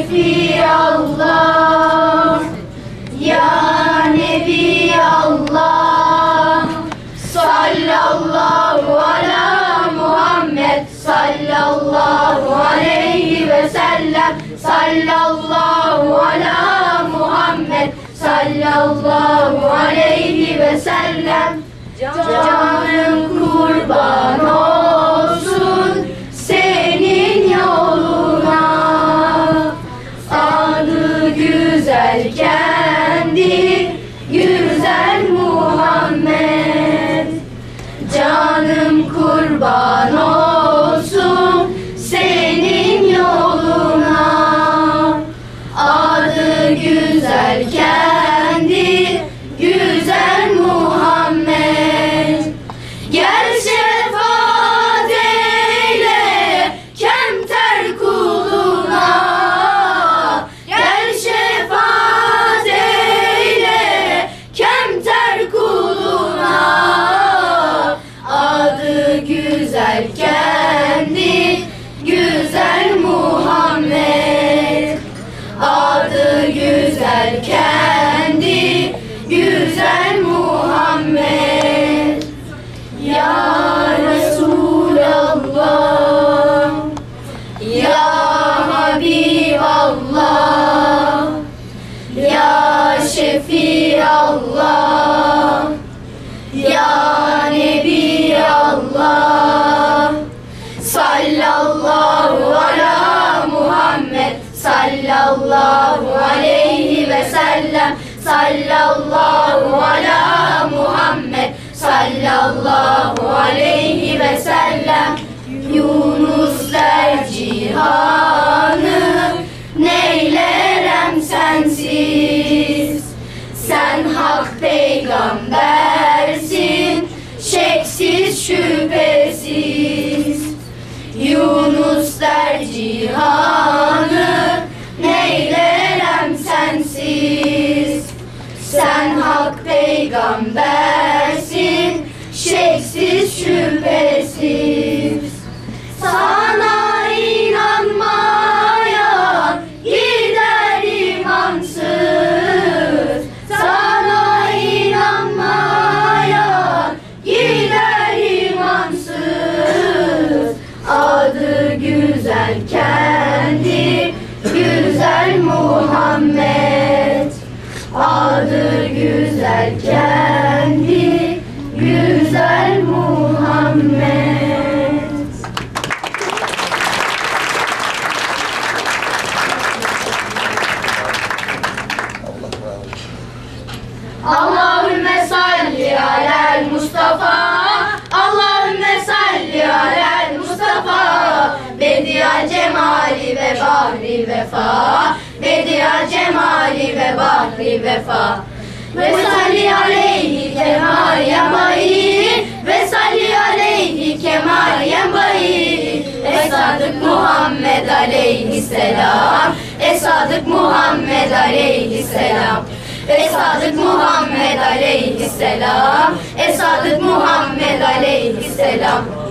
Şefi Allah Ya Nebi Allah Sallallahu ala Muhammed Sallallahu aleyhi ve sellem Sallallahu ala Muhammed Sallallahu aleyhi ve sellem. Canım kurban kurban Ya Habiballah Ya Şefiallah Ya Nebi Allah Sallallahu ala Muhammed Sallallahu aleyhi ve sellem Sallallahu peygambersin Şeksiz şüphesiz. Yunus der cihanı Neylerem sensiz? Sen hak peygambersin Şeksiz kendi Güzel Muhammed. Allahümme salli alel Mustafa Allahümme salli alel Mustafa. Bedial cemali ve bahri vefa Bedial cemali ve bahri vefa Ve salli aleyhi kemal yamayı Ve salli aleyhi kemal yamayı Esadık Muhammed aleyhisselam. Esadık Muhammed aleyhisselam. Esadık Muhammed aleyhisselam. Esadık Muhammed aleyhisselam